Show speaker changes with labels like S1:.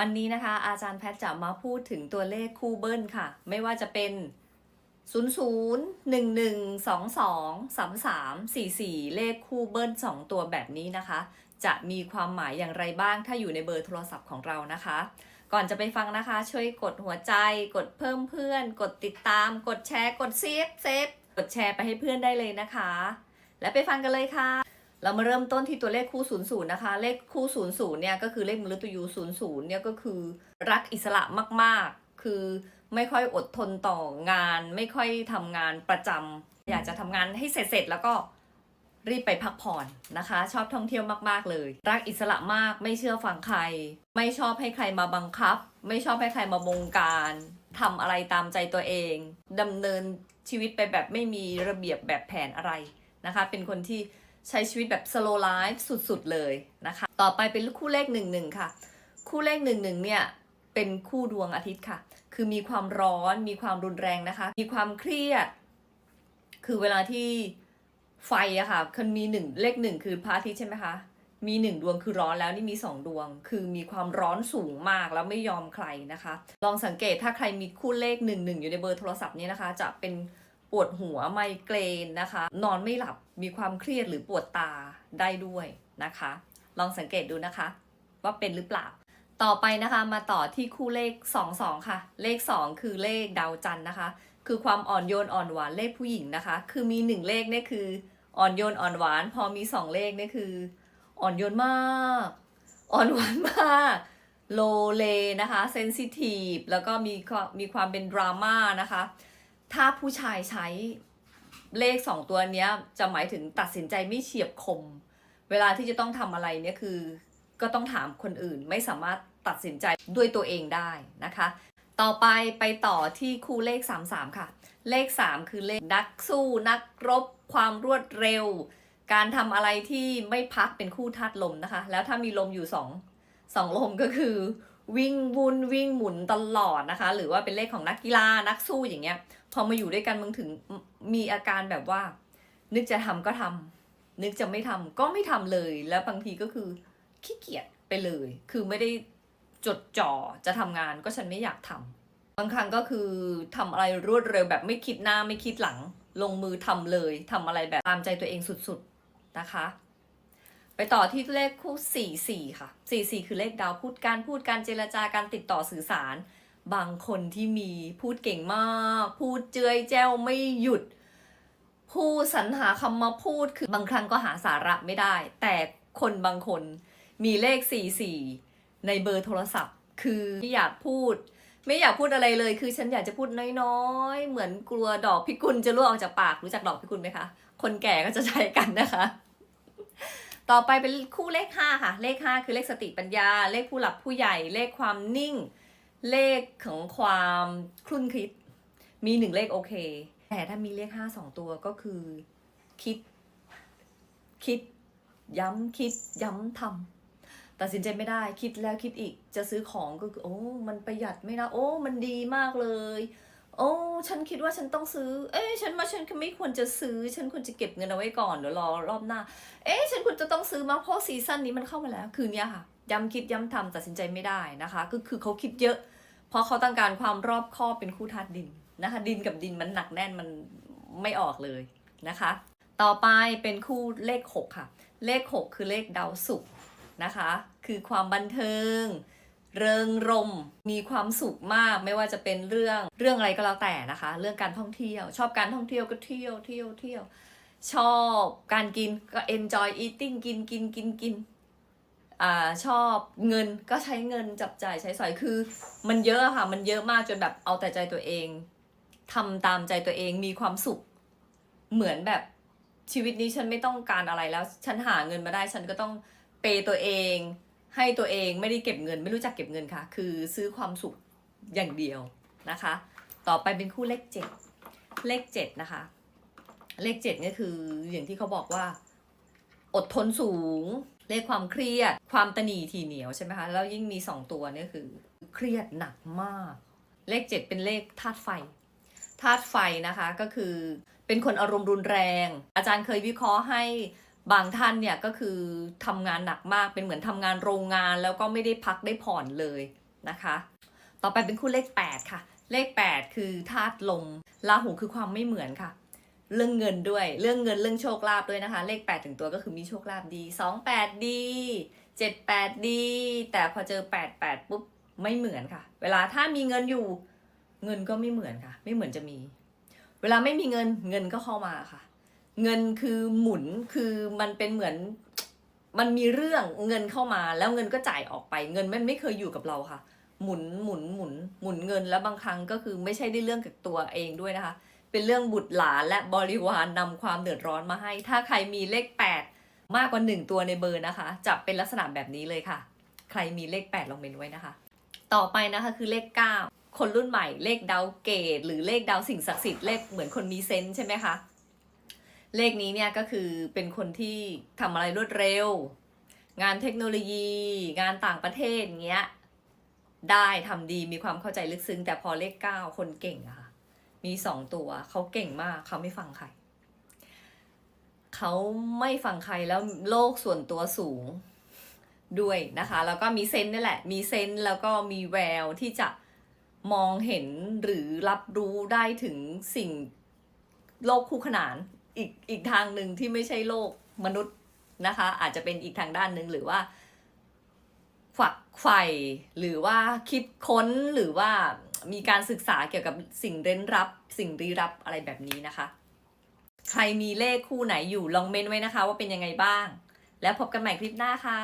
S1: วันนี้นะคะ อาจารย์แพทย์จะมาพูดถึงตัวเลขคู่เบิ้ลค่ะ ไม่ว่าจะเป็น 0 0 1 1 2 2 3 3 4 4 เลขคู่เบิ้ล 2 ตัวแบบนี้นะคะ จะมีความหมายอย่างไรบ้างถ้าอยู่ในเบอร์โทรศัพท์ของเรานะคะ ก่อนจะไปฟังนะคะ ช่วยกดหัวใจ กดเพิ่มเพื่อน กดติดตาม กดแชร์ กดเซฟเซฟกดแชร์ไปให้เพื่อนได้เลยนะคะ และไปฟังกันเลยค่ะ เรามาเริ่มต้นที่ตัวเลขคู่ 00 นะคะ เลขคู่ 00 เนี่ยก็คือเลขมฤตยู 00 เนี่ยก็คือรักอิสระมากๆ คือไม่ค่อยอดทนต่องาน ไม่ค่อยทำงานประจำอยากจะทำงานให้เสร็จๆแล้วก็รีบไปพักผ่อนนะคะ ชอบท่องเที่ยวมากๆเลย รักอิสระมากไม่เชื่อฟังใคร ไม่ชอบให้ใครมาบังคับ ไม่ชอบให้ใครมาบงการทำอะไรตามใจตัวเองดำเนินชีวิตไปแบบไม่มีระเบียบแบบแผนอะไรนะคะ เป็นคนที่ ใช้ชีวิตแบบ slow life สุดๆเลยนะคะ ต่อไปเป็นคู่เลขหนึ่งหนึ่งค่ะ คู่เลขหนึ่งหนึ่งเนี่ยเป็นคู่ดวงอาทิตย์ค่ะ คือมีความร้อน มีความรุนแรงนะคะ มีความเครียด คือเวลาที่ไฟอะค่ะมันมีหนึ่งเลขหนึ่งคือพระอาทิตย์ใช่ไหมคะ มีหนึ่งดวงคือร้อนแล้วนี่มีสองดวง คือมีความร้อนสูงมากแล้วไม่ยอมใครนะคะ ลองสังเกตถ้าใครมีคู่เลขหนึ่งหนึ่งอยู่ในเบอร์โทรศัพท์นี้นะคะ จะเป็น ปวดหัวไมเกรนนะคะ นอนไม่หลับมีความเครียดหรือปวดตาได้ด้วยนะคะ ลองสังเกตดูนะคะ ว่าเป็นหรือเปล่า ต่อไปนะคะมาต่อที่คู่เลข 2 2 ค่ะ เลข 2 คือเลขดาวจันนะคะ คือความอ่อนโยนอ่อนหวานเลขผู้หญิงนะคะ คือมี 1 เลขนี่คืออ่อนโยนอ่อนหวาน พอมี 2 เลขนี่คือ อ่อนโยนมาก อ่อนหวานมากโลเลนะคะเซนซิทีฟแล้วก็มีมีความเป็นดราม่านะคะ ถ้าผู้ชายใช้เลขสองตัวเนี้ย จะหมายถึงตัดสินใจไม่เฉียบคม เวลาที่จะต้องทำอะไรเนี่ยคือ ก็ต้องถามคนอื่นไม่สามารถตัดสินใจด้วยตัวเองได้นะคะ ต่อไปไปต่อที่คู่เลข 33 ค่ะ เลข 3 คือเลขนักสู้นักรบ ความรวดเร็ว การทำอะไรที่ไม่พักเป็นคู่ธาตุลมนะคะ แล้วถ้ามีลมอยู่สองสองลมก็คือ วิ่งวุ่นวิ่งหมุนตลอดนะคะ หรือว่าเป็นเลขของนักกีฬานักสู้อย่างเงี้ย พอมาอยู่ด้วยกันมึงถึงมีอาการแบบว่า นึกจะทำก็ทำนึกจะไม่ทำก็ไม่ทำเลย แล้วบางทีก็คือขี้เกียจไปเลย คือไม่ได้จดจ่อจะทำงานก็ฉันไม่อยากทำบางครั้งก็คือทำอะไรรวดเร็วแบบไม่คิดหน้าไม่คิดหลัง ลงมือทำเลยทำอะไรแบบตามใจตัวเองสุดๆนะคะ ไปต่อที่เลขคู่44ค่ะ44คือเลขดาวพูดการพูดการเจรจาการติดต่อสื่อสาร บางคนที่มีพูดเก่งมาก พูดเจือยแจ้วไม่หยุดพูดสรรหาคำมาพูดคือบางครั้งก็หาสาระไม่ได้ แต่คนบางคนมีเลข 44 ในเบอร์โทรศัพท์ คือไม่อยากพูด ไม่อยากพูดอะไรเลย คือฉันอยากจะพูดน้อยๆ เหมือนกลัวดอกพิกุลจะร่วงออกจากปาก รู้จักดอกพิกุลไหมคะ คนแก่ก็จะใช้กันนะคะ ต่อไปเป็นคู่เลข 5 ค่ะ เลข 5 คือเลขสติปัญญา เลขผู้หลักผู้ใหญ่ เลขความนิ่ง เลขของความคลุ่นคิด มีหนึ่งเลขโอเค แต่ถ้ามีเลข 5 2 ตัวก็คือ คิด คิด ย้ำคิด ย้ำทำตัดสินใจไม่ได้คิดแล้วคิดอีกจะซื้อของก็คือโอ้ มันประหยัดไม่นะโอ้ มันดีมากเลย ฉันคิดว่าฉันต้องซื้อ เอ้ยฉันว่าฉันไม่ควรจะซื้อ ฉันควรจะเก็บเงินเอาไว้ก่อนเดี๋ยวรอรอบหน้า เอ๊ะฉันควรจะต้องซื้อมาเพราะซีซั่นนี้มันเข้ามาแล้ว คือเนี้ยค่ะ ย้ำคิดย้ำทำตัดสินใจไม่ได้นะคะ ก็คือเขาคิดเยอะ เพราะเขาต้องการความรอบคอบเป็นคู่ธาตุดินนะคะ ดินกับดินมันหนักแน่นมันไม่ออกเลยนะคะ ต่อไปเป็นคู่เลข 6 ค่ะ เลข 6 คือเลขดาวศุกร์นะคะ คือความบันเทิง เริงรม มีความสุขมากไม่ว่าจะเป็นเรื่องเรื่องอะไรก็แล้วแต่นะคะ เรื่องการท่องเที่ยว ชอบการท่องเที่ยวก็เที่ยวเที่ยวเที่ยวชอบการกินก็ enjoy eating กินกินกินกินอ่าชอบเงินก็ใช้เงินจับจ่ายใช้สอยคือ มันเยอะอะค่ะ มันเยอะมากจนแบบเอาแต่ใจตัวเองทำตามใจตัวเองมีความสุข เหมือนแบบชีวิตนี้ฉันไม่ต้องการอะไรแล้ว ฉันหาเงินมาได้ฉันก็ต้องเปย์ตัวเอง ให้ตัวเองไม่ได้เก็บเงิน ไม่รู้จักเก็บเงินค่ะ คือซื้อความสุขอย่างเดียวนะคะ ต่อไปเป็นคู่เลขเจ็ดเลขเจ็ดนะคะ เลขเจ็ดนี่คืออย่างที่เขาบอกว่า อดทนสูง เลขความเครียด ความตนีทีเหนียวใช่ไหมคะ แล้วยิ่งมีสองตัวนี่คือ เครียดหนักมาก เลขเจ็ดเป็นเลขธาตุไฟธาตุไฟนะคะก็คือเป็นคนอารมณ์รุนแรง อาจารย์เคยวิเคราะห์ให้ บางท่านเนี่ยก็คือทำงานหนักมากเป็นเหมือนทำงานโรงงานแล้วก็ไม่ได้พักได้ผ่อนเลยนะคะ ต่อไปเป็นคู่เลข 8 ค่ะ เลข 8 คือธาตุลมลาหูคือความไม่เหมือนค่ะ เรื่องเงินด้วย เรื่องเงินเรื่องโชคลาภด้วยนะคะ เลข 8 ถึงตัวก็คือมีโชคลาภดี 2 8 ดี 7 8 ดี แต่พอเจอ 8 8 ปุ๊บไม่เหมือนค่ะ เวลาถ้ามีเงินอยู่เงินก็ไม่เหมือนค่ะ ไม่เหมือนจะมี เวลาไม่มีเงินเงินก็เข้ามาค่ะ เงินคือหมุนคือมันเป็นเหมือนมันมีเรื่องเงินเข้ามาแล้วเงินก็จ่ายออกไป เงินมันไม่เคยอยู่กับเราค่ะ หมุนหมุนหมุนหมุนเงินแล้วบางครั้งก็คือไม่ใช่ได้เรื่องกับตัวเองด้วยนะคะ เป็นเรื่องบุตรหลานและบริวารนำความเดือดร้อนมาให้ ถ้าใครมีเลข 8 มากกว่า 1 ตัวในเบอร์นะคะ จะเป็นลักษณะแบบนี้เลยค่ะ ใครมีเลข 8 ลองเมนไว้นะคะ ต่อไปนะคะคือเลข 9 คนรุ่นใหม่เลขดาวเกต หรือเลขดาวสิ่งศักดิ์สิทธิ์เลขเหมือนคนมีเซนส์ใช่ไหมคะ เลขนี้เนี่ยก็คือเป็นคนที่ทำอะไรรวดเร็ว งานเทคโนโลยี งานต่างประเทศเงี้ยได้ทำดีมีความเข้าใจลึกซึ้ง แต่พอเลขเก้าคนเก่งอะค่ะมีสองตัวเขาเก่งมากเขาไม่ฟังใครเขาไม่ฟังใครแล้วโลกส่วนตัวสูงด้วยนะคะ แล้วก็มีเซนนี่แหละ มีเซนแล้วก็มีแววที่จะมองเห็นหรือรับรู้ได้ถึงสิ่งโลกคู่ขนาน อีกอีกทางหนึ่งที่ไม่ใช่โลกมนุษย์นะคะ อาจจะเป็นอีกทางด้านหนึ่งหรือว่าฝักไฟหรือว่าคิดค้นหรือว่ามีการศึกษาเกี่ยวกับสิ่งเร้นรับ สิ่งรีรับอะไรแบบนี้นะคะ ใครมีเลขคู่ไหนอยู่ลองเมนไว้นะคะ ว่าเป็นยังไงบ้าง แล้วพบกันใหม่คลิปหน้าค่ะ